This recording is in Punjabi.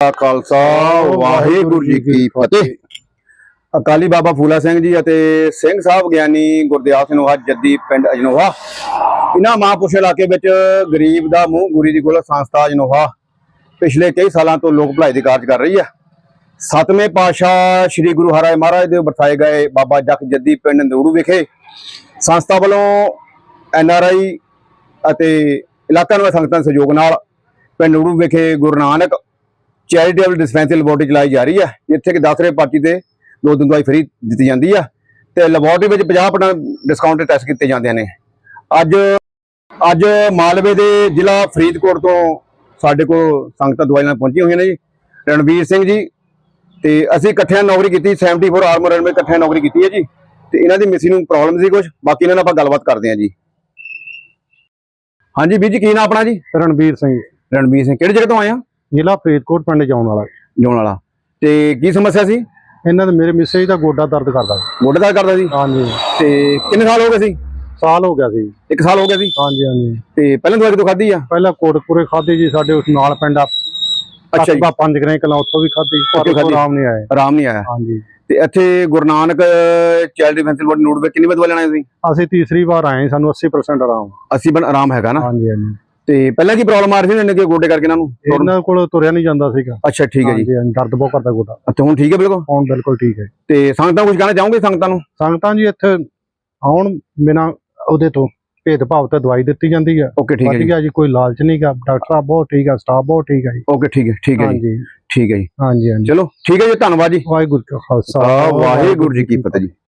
ਦਾ ਖਾਲਸਾ, ਵਾਹਿਗੁਰੂ ਜੀ ਕੀ ਫਤਿਹ। ਅਕਾਲੀ ਬਾਬਾ ਫੂਲਾ ਸਿੰਘ ਜੀ ਅਤੇ ਸਿੰਘ ਸਾਹਿਬ ਗਿਆਨੀ ਗੁਰਦਿਆਲ ਸਿੰਘ ਨੋਹਾ ਜੱਦੀ ਪਿੰਡ ਅਜਨੋਹਾ। ਇਹਨਾਂ ਮਹਾਂਪੁਰਸ਼ ਇਲਾਕੇ ਵਿੱਚ ਗਰੀਬ ਦਾ ਮੂੰਹ ਗੁਰੀ ਦੀ ਗੁਲ ਸੰਸਥਾ ਅਜਨੋਹਾ ਪਿਛਲੇ ਕਈ ਸਾਲਾਂ ਤੋਂ ਲੋਕ ਭਲਾਈ ਦੇ ਕਾਰਜ ਕਰ ਰਹੀ ਹੈ। ਸਤਵੇਂ ਪਾਤਸ਼ਾਹ ਸ੍ਰੀ ਗੁਰੂ ਹਰਿ ਮਹਾਰਾਜ ਦੇ ਵਰਤਾਏ ਗਏ ਬਾਬਾ ਜਖ ਜੱਦੀ ਪਿੰਡ ਨਦੂੜੂ ਵਿਖੇ ਸੰਸਥਾ ਵੱਲੋਂ ਐਨ ਆਰ ਆਈ ਅਤੇ ਇਲਾਕਾ ਨਿਵਾਸੀ ਸੰਗਤਾਂ ਦੇ ਸਹਿਯੋਗ ਨਾਲ ਪਿੰਡ ਨਦੂੜੂ ਵਿਖੇ Guru Nanak charitable dispensary laboratory ਚਲਾਈ ਜਾ ਰਹੀ ਹੈ ਜਿੱਥੇ ਕਿ 10 ਰੁਪਏ ਪਾਰਟੀ ਤੇ ਦੋ ਦਿਨ ਦਵਾਈ ਫ੍ਰੀ ਦਿੱਤੀ ਜਾਂਦੀ ਆ ਤੇ ਲੈਬੋਰਟਰੀ ਵਿੱਚ 50% ਡਿਸਕਾਊਂਟ ਤੇ ਟੈਸਟ ਕੀਤੇ ਜਾਂਦੇ ਨੇ। ਅੱਜ ਅੱਜ ਮਾਲਵੇ ਦੇ ਜ਼ਿਲ੍ਹਾ ਫਰੀਦਕੋਟ ਤੋਂ ਸਾਡੇ ਕੋਲ ਸੰਗਤਾਂ ਦਵਾਈ ਨਾਲ ਪਹੁੰਚੀਆਂ ਹੋਈਆਂ ਨੇ ਜੀ। ਰਣਵੀਰ ਸਿੰਘ ਜੀ ਤੇ ਅਸੀਂ ਇਕੱਠਿਆਂ ਨੌਕਰੀ ਕੀਤੀ 74 ਆਰਮਰ ਰਨਵੇ ਇਕੱਠਿਆਂ ਨੌਕਰੀ ਕੀਤੀ ਹੈ ਜੀ। ਤੇ ਇਹਨਾਂ ਦੀ ਮਿਸੀ ਨੂੰ ਪ੍ਰੋਬਲਮ ਸੀ ਕੁਝ ਬਾਕੀ ਇਹਨਾਂ ਨਾਲ ਆਪਾਂ ਗੱਲਬਾਤ ਕਰਦੇ ਹਾਂ ਜੀ। ਹਾਂਜੀ ਵੀਰ ਜੀ ਕੀ ਨਾਮ ਆਪਣਾ ਜੀ? ਰਣਵੀਰ ਸਿੰਘ। ਰਣਵੀਰ ਸਿੰਘ ਕਿਹੜੀ ਜਗ੍ਹਾ ਤੋਂ ਆਏ ਆ? ਜ਼ਿਲ੍ਹਾ ਫਰੀਦਕੋਟ ਪਿੰਡ ਜਾਉਣ ਵਾਲਾ। ਜੋਨ ਵਾਲਾ। ਤੇ ਕੀ ਸਮੱਸਿਆ ਸੀ? ਇਹਨਾਂ ਦੇ ਮੇਰੇ ਮਿਸੇਜ ਦਾ ਗੋਡਾ ਦਰਦ ਕਰਦਾ ਸੀ। ਗੋਡੇ ਦਾ ਕਰਦਾ ਸੀ? ਹਾਂਜੀ। ਤੇ ਕਿੰਨੇ ਸਾਲ ਹੋ ਗਏ ਸੀ? ਸਾਲ ਹੋ ਗਿਆ ਸੀ। ਇੱਕ ਸਾਲ ਹੋ ਗਿਆ ਸੀ? ਹਾਂਜੀ ਹਾਂਜੀ। ਤੇ ਪਹਿਲਾਂ ਦਵਾਈ ਕਿਤੋਂ ਖਾਧੀ ਆ? ਪਹਿਲਾਂ ਕੋਟਪੁਰੇ ਖਾਦੇ ਜੀ ਸਾਡੇ ਉਸ ਨਾਲ ਪਿੰਡ ਆ। ਅੱਛਾ ਜੀ। ਪੰਜ ਗਰੇ ਕਲਾਂ ਉੱਥੋਂ ਵੀ ਖਾਦੀ ਪਰ ਖਾਧੀ। ਆਰਾਮ ਨਹੀਂ ਆਇਆ। ਆਰਾਮ ਨਹੀਂ ਆਇਆ। ਹਾਂਜੀ। ਤੇ ਇੱਥੇ Guru Nanak child defence board ਨੂੜ ਵਿੱਚ ਕਿੰਨੀ ਵਾਰ ਲੈਣਾ ਸੀ ਅਸੀਂ ਤੀਸਰੀ ਵਾਰ ਆਏ ਸਾਨੂੰ 80% ਆਰਾਮ। 80 ਬਨ ਆਰਾਮ ਹੈਗਾ ਨਾ? ਹਾਂਜੀ ਹਾਂਜੀ। ਤੇ ਪਹਿਲਾਂ ਕੀ ਪ੍ਰੋਬਲਮ ਆ ਰਹੀ ਸੀ ਇਹਨਾਂ ਕਿ ਗੋਡੇ ਕਰਕੇ ਇਹਨਾਂ ਨੂੰ ਇਹਨਾਂ ਕੋਲ ਤੁਰਿਆ ਨਹੀਂ ਜਾਂਦਾ ਸੀਗਾ। ਅੱਛਾ ਠੀਕ ਹੈ ਜੀ। ਦਰਦ ਬਹੁਤ ਕਰਦਾ ਗੋਡਾ। ਅੱਛਾ ਹੁਣ ਠੀਕ ਹੈ ਬਿਲਕੁਲ? ਹੁਣ ਬਿਲਕੁਲ ਠੀਕ ਹੈ। ਤੇ ਸੰਗਤਾਂ ਕੁਝ ਕਹਿਣਾ ਚਾਹੋਗੇ ਸੰਗਤਾਂ ਨੂੰ? ਸੰਗਤਾਂ ਜੀ ਇੱਥੇ ਆਉਣ ਬਿਨਾ ਉਹਦੇ ਤੋਂ ਭੇਦਭਾਵ ਤੇ ਦਵਾਈ ਦਿੱਤੀ ਜਾਂਦੀ ਹੈ ਓਕੇ ਠੀਕ ਹੈ ਜੀ। ਵਧੀਆ ਜੀ ਕੋਈ ਲਾਲਚ ਨਹੀਂਗਾ ਡਾਕਟਰ ਸਾਹਿਬ ਬਹੁਤ ਠੀਕ ਹੈ ਸਟਾਫ ਬਹੁਤ ਠੀਕ ਹੈ ਜੀ। ਓਕੇ ਠੀਕ ਹੈ ਠੀਕ ਹੈ ਜੀ। ਠੀਕ ਹੈ ਜੀ। ਹਾਂਜੀ ਹਾਂਜੀ। ਚਲੋ ਠੀਕ ਹੈ ਜੀ ਧੰਨਵਾਦ ਜੀ। ਵਾਹਿਗੁਰੂ ਜੀ ਕਾ ਖਾਲਸਾ। ਵਾਹਿਗੁਰੂ ਜੀ ਕੀ ਫਤਿਹ ਜੀ।